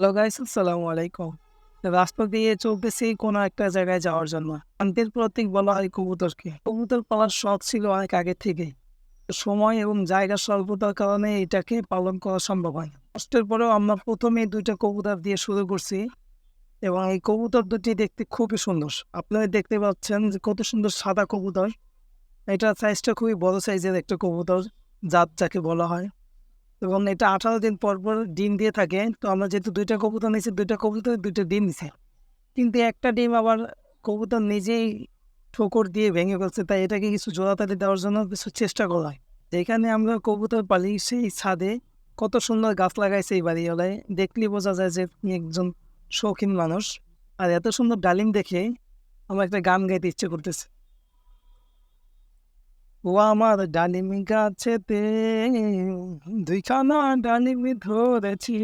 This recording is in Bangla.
হ্যালো গাইস, আসসালামু আলাইকুম। রাস্তা দিয়ে চলতেছি কোনো একটা জায়গায় যাওয়ার জন্য। শান্তির প্রতীক বলা হয় কবুতরকে। কবুতর পালার শখ ছিল অনেক আগে থেকেই সময় এবং জায়গার স্বল্পতার কারণে এটাকে পালন করা সম্ভব হয় কষ্টের পরেও আমরা প্রথমে দুইটা কবুতর দিয়ে শুরু করছি এবং এই কবুতর দুটি দেখতে খুবই সুন্দর। আপনারা দেখতে পাচ্ছেন যে কত সুন্দর সাদা কবুতর। এটা সাইজটা খুবই বড় সাইজের একটা কবুতর, জাত যাকে বলা হয়। এবং এটা আঠারো দিন পর পর ডিম দিয়ে থাকে। তো আমরা যেহেতু দুইটা কবুতর নিয়েছি, দুইটা কবুতর দুইটা ডিম দিছে কিন্তু একটা ডিম আবার কবুতর নিজেই ঠোকর দিয়ে ভেঙে ফেলছে, তাই এটাকে কিছু জোড়াতালি দেওয়ার জন্য কিছু চেষ্টা করা হয়। যেখানে আমরা কবুতর পালি, সেই ছাদে কত সুন্দর গাছ লাগাইছে এই বাড়িওয়ালায়। দেখলেই বোঝা যায় যে একজন শৌখিন মানুষ। আর এত সুন্দর ডালিম দেখে আমার একটা গান গাইতে ইচ্ছে করতেছে। ও আমার ডালিম গাছেতে দুইখানা ডালিম ধরেছি